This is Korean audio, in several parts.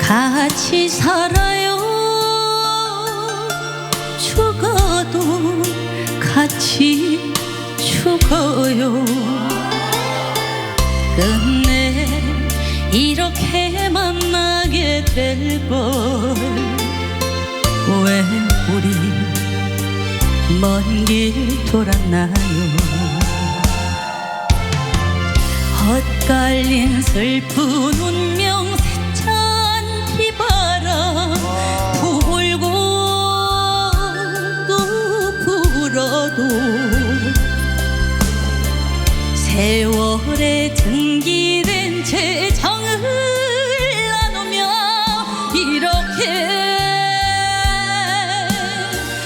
같이 살아요. 죽어도 같이 죽어요. 끝내 이렇게 만나게 될 걸. 왜 우리 먼 길 돌았나요 헛갈린 슬픈 운명 세찬 비바람. 불고 또 불어도 세월에 등기된 제 정을 나누며 이렇게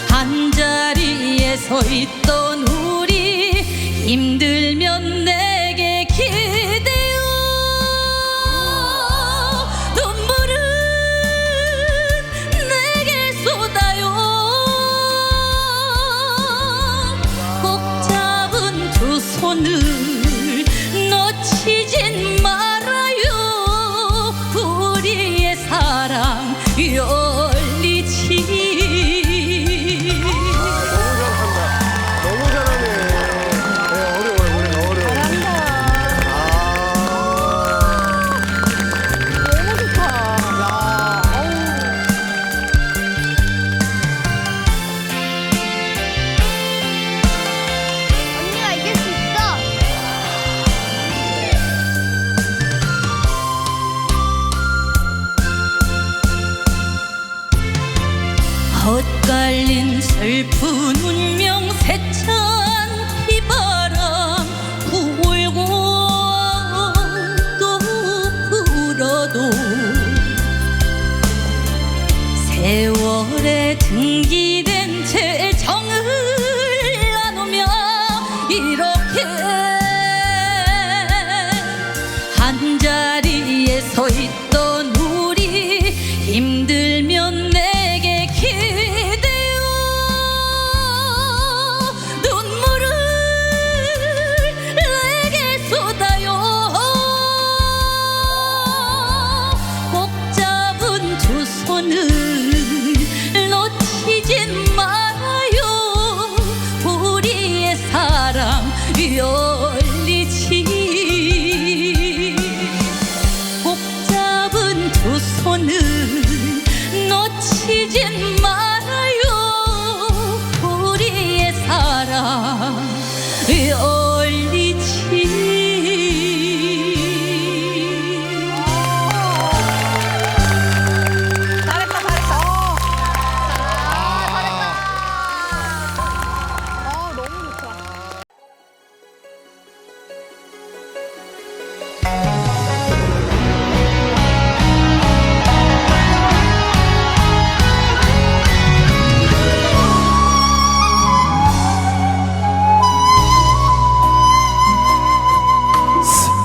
한 자리에 서 있던 우리 힘들 사 놓치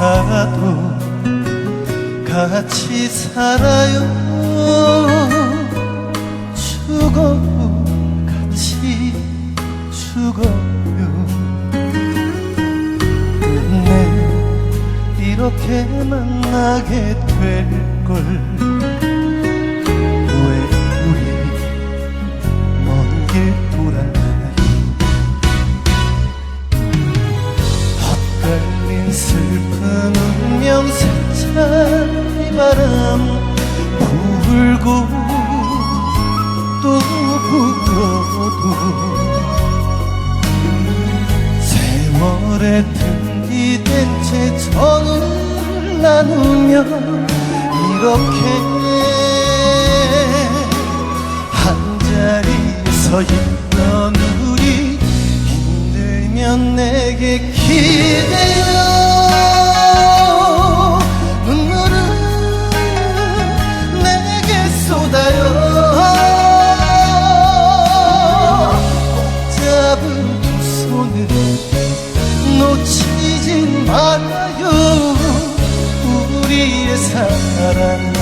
살아도 같이 살아요. 죽어도 같이 죽어요. 끝내 이렇게 만나게 될 걸 불어도 세월에 등기된 채 정을 나누며 이렇게 한 자리에 서 있 우리의 사랑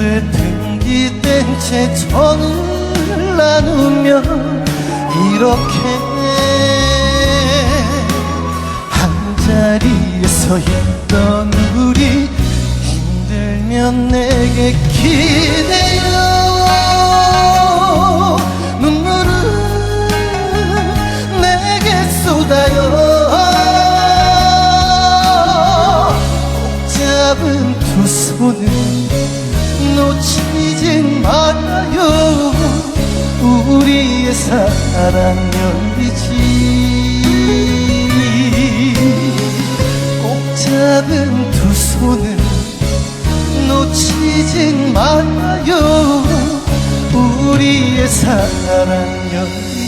세월의 등기된 채 정을 나누며 이렇게 한 자리에 서 있던 우리 힘들면 내게 기대 우리의 사랑 열리지. 꼭 잡은 두 손은 놓치지 말아요. 우리의 사랑 열리지